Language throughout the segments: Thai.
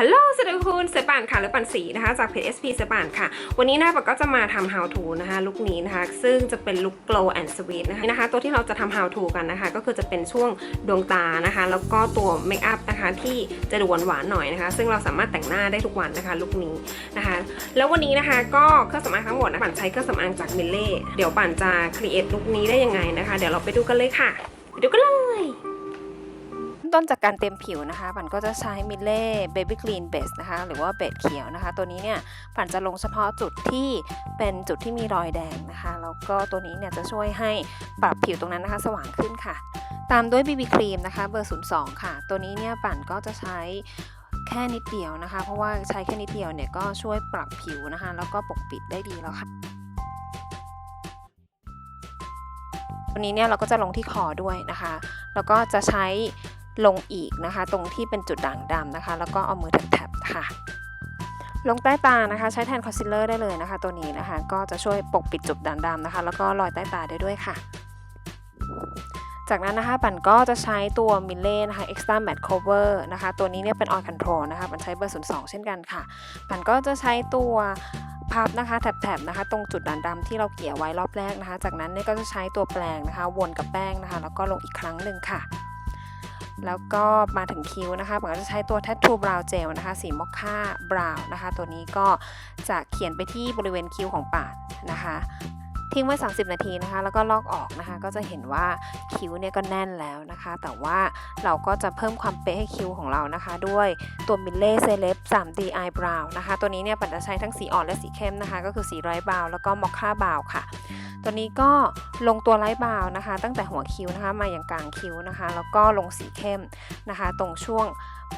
ฮัลโหลสวัสดีคุณเซปานค่ะหรือปันสีนะคะจากเพจ SP เซปานค่ะ วันนี้นะปันก็จะมาทำ how to นะคะลุคนี้นะคะ ซึ่งจะเป็นลุค glow and sweet นะคะนะคะ ตัวที่เราจะทำ how to กันนะคะ ก็คือจะเป็นช่วงดวงตานะคะ แล้วก็ตัวเมคอัพนะคะที่จะดูหวานๆหน่อยนะคะ ซึ่งเราสามารถแต่งหน้าได้ทุกวันนะคะลุคนี้นะคะ แล้ววันนี้นะคะก็เครื่องสำอางทั้งหมดนะปันใช้เครื่องสำอางจากมิลเล่เดี๋ยวปันจะ create ลุคนี้ได้ยังไงนะคะ เดี๋ยวเราไปดูกันเลยค่ะไปดูกันเลย มต้นจากการเต็มผิวนะคะปันก็จะใช้มิลเล่เบบี้กรีนเบสนะคะหรือว่าเบสเขียวนะคะ ตัวนี้เนี่ยปันจะลงเฉพาะจุดที่เป็นจุดที่มีรอยแดงนะคะแล้วก็ตัวนี้เนี่ยจะช่วยให้ปรับผิวตรงนั้นนะคะ สว่างขึ้นค่ะ ตามด้วย BB ครีมนะคะเบอร์ 02 ค่ะ ตัวนี้เนี่ยปันก็จะใช้แค่นิดเดียวนะคะ เพราะว่าใช้แค่นิดเดียวเนี่ยก็ช่วยปรับผิวนะคะ แล้วก็ปกปิดได้ดีแล้วค่ะวันนี้เนี่ยเราก็จะลงที่คอด้วยนะคะ แล้วก็จะใช้ ลงอีกนะคะ ตรงที่เป็นจุดด่างดำนะคะ แล้วก็เอามือแถบๆค่ะ ลงใต้ตานะคะ ใช้แทนคอนซีลเลอร์ได้เลยนะคะ ตัวนี้นะคะ ก็จะช่วยปกปิดจุดด่างดำนะคะ แล้วก็รอยใต้ตาได้ด้วยค่ะ จากนั้นนะคะปันก็จะใช้ตัวมิเล่นะคะ extra matte cover นะคะ ตัวนี้เนี่ยเป็น oil control นะคะปันใช้เบอร์ 02 เช่นกันค่ะ ปันก็จะใช้ตัวพับนะคะแถบๆนะคะ ตรงจุดด่างดำที่เราเกี่ยวไว้รอบแรกนะคะ จากนั้นเนี่ยก็จะใช้ตัวแปรงนะคะ วนกับแป้งนะคะ แล้วก็ลงอีกครั้งหนึ่งค่ะ แล้วก็มาถึงคิ้วนะคะผมก็จะใช้ตัว Tattoo Brow Gel นะคะ สีมอคค่าบราวนะคะ ตัวนี้ก็จะเขียนไปที่บริเวณคิ้วของปากนะคะ ทิ้งไว้ 30 นาทีนะคะ แล้วก็ลอกออกนะคะ ก็จะเห็นว่าคิ้วเนี่ยก็แน่นแล้วนะคะ แต่ว่าเราก็จะเพิ่มความเป๊ะให้คิ้วของเรานะคะ ด้วยตัวมิลเล่เซเลบ 3D Eyebrow นะคะ ตัวนี้เนี่ยปันจะใช้ทั้งสีอ่อนและสีเข้มนะคะ ก็คือสีไร้บราวแล้วก็มอคค่าบราวค่ะ ตัวนี้ก็ลงตัวไลท์บราวน์นะคะ ตั้งแต่หัวคิ้วนะคะ มาอย่างกลางคิ้วนะคะ แล้วก็ลงสีเข้มนะคะ ตรงช่วง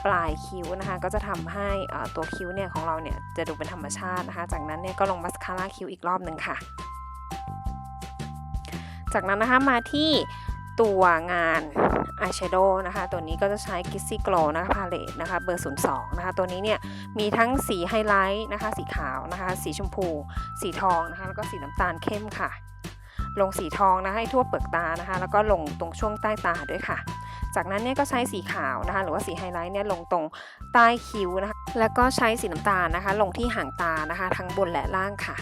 ปลายคิ้วนะคะ ก็จะทำให้ตัวคิ้วเนี่ยของเราเนี่ยจะดูเป็นธรรมชาตินะคะ จากนั้นเนี่ยก็ลงมัสคาร่าคิ้วอีกรอบหนึ่งค่ะ จากนั้นนะคะมาที่ตัวงานอายแชโดว์นะคะ ตัวนี้ก็จะใช้ g i s s y Glow นะคะพาเลตนะคะเบอร์ 02 นะคะ ตัวนี้เนี่ยมีทั้งสีไฮไลท์นะคะ สีขาวนะคะ สีชมพู สีทองนะคะ แล้วก็สีน้ำตาลเข้มค่ะ ลงสีทองนะคะให้ทั่วเปลือกตานะคะ แล้วก็ลงตรงช่วงใต้ตาด้วยค่ะ จากนั้นเนี่ยก็ใช้สีขาวนะคะ หรือว่าสีไฮไลท์เนี่ยลงตรงใต้คิ้วนะคะ แล้วก็ใช้สีน้ำตาลนะคะ ลงที่หางตานะคะ ทั้งบนและล่างค่ะ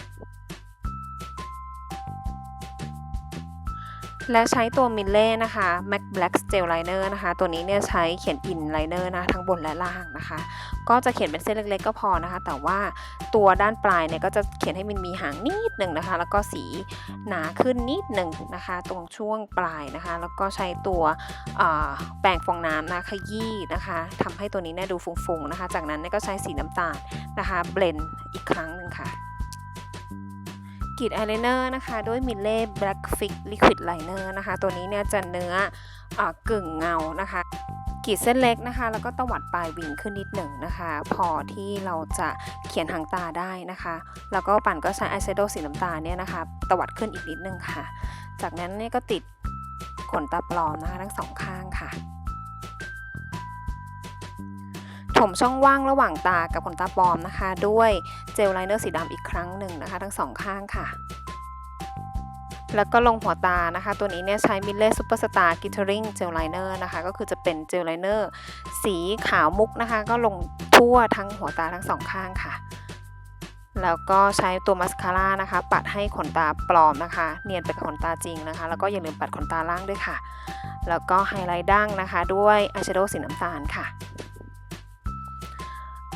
และใช้ตัวมิลเล่นะคะ MAC Black Gel Liner นะคะ ตัวนี้เนี่ยใช้เขียนอินไลเนอร์นะทั้งบนและล่างนะคะ ก็จะเขียนเป็นเส้นเล็กๆก็พอนะคะ แต่ว่าตัวด้านปลายเนี่ยก็จะเขียนให้มันมีหางนิดหนึ่งนะคะ แล้วก็สีหนาขึ้นนิดหนึ่งนะคะ ตรงช่วงปลายนะคะ แล้วก็ใช้ตัวแปรงฟองน้ำนะขยี้นะคะทำให้ตัวนี้เนี่ยดูฟุ้งๆนะคะ จากนั้นเนี่ยก็ใช้สีน้ำตาลนะคะเบลนด์อีกครั้ง กรีดอายไลเนอร์นะคะ ด้วยมิลเล่ Black Fix Liquid Liner นะคะ ตัวนี้เนี่ยจะเนื้ออกึ่งเงานะคะกรีดเส้นเล็กนะคะ แล้วก็ตวัดปลายวิงขึ้นนิดหนึ่งนะคะ พอที่เราจะเขียนหางตาได้นะคะ แล้วก็ปั่นก็ใช้อายแชโดว์สีน้ำตาลเนี่ยนะคะ ตวัดขึ้นอีกนิดนึงค่ะ จากนั้นเนี่ยก็ติดขนตาปลอมนะคะทั้งสองข้างค่ะ ถมช่องว่างระหว่างตากับขนตาปลอมนะคะ ด้วยเจลไลเนอร์สีดำอีกครั้งหนึ่งนะคะ ทั้งสองข้างค่ะ แล้วก็ลงหัวตานะคะ ตัวนี้เนี่ยใช้มิลเล่ซูเปอร์สตาร์กิทเทอริงเจลไลเนอร์นะคะ ก็คือจะเป็นเจลไลเนอร์สีขาวมุกนะคะ ก็ลงทั่วทั้งหัวตาทั้งสองข้างค่ะแล้วก็ใช้ตัวมัสคาร่านะคะ ปัดให้ขนตาปลอมนะคะ เนียนไปกับขนตาจริงนะคะ แล้วก็อย่าลืมปัดขนตาล่างด้วยค่ะ แล้วก็ไฮไลท์ดั้งนะคะ ด้วยอายแชโดว์สีน้ำตาลค่ะ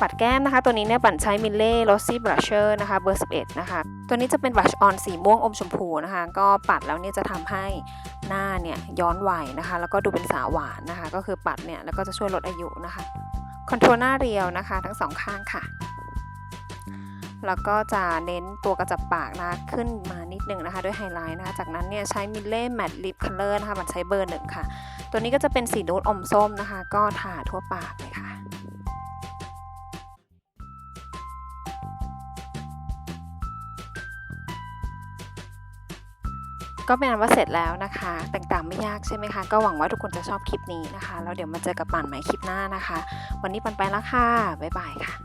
ปัดแก้มนะคะ ตัวนี้เนี่ยปั่นใช้มิลเล่โรซี่บลัชเชอร์นะคะเบอร์ 11 นะคะ ตัวนี้จะเป็นบลัชออนสีม่วงอมชมพูนะคะ ก็ปัดแล้วเนี่ยจะทำให้หน้าเนี่ยย้อนวัยนะคะ แล้วก็ดูเป็นสาวหวานนะคะ ก็คือปัดเนี่ยแล้วก็จะช่วยลดอายุนะคะ คอนโทรลหน้าเรียวนะคะ ทั้งสองข้างค่ะแล้วก็จะเน้นตัวกระจับปากนะขึ้นมานิดนึงนะคะ ด้วยไฮไลท์นะคะ จากนั้นเนี่ยใช้มิลเล่แมตต์ลิปคัลเลอร์นะคะ มันใช้เบอร์หนึ่งค่ะ ตัวนี้ก็จะเป็นสีนูดอมส้มนะคะ ก็ทาทั่วปากเลย ก็เป็นอันว่าเสร็จแล้วนะคะแต่งตางไม่ยากใช่ไหมคะ ก็หวังว่าทุกคนจะชอบคลิปนี้นะคะ แล้วเดี๋ยวมาเจอกับป่านใหม่คลิปหน้านะคะ วันนี้ปันไปแล้วค่ะ บ๊ายบายค่ะ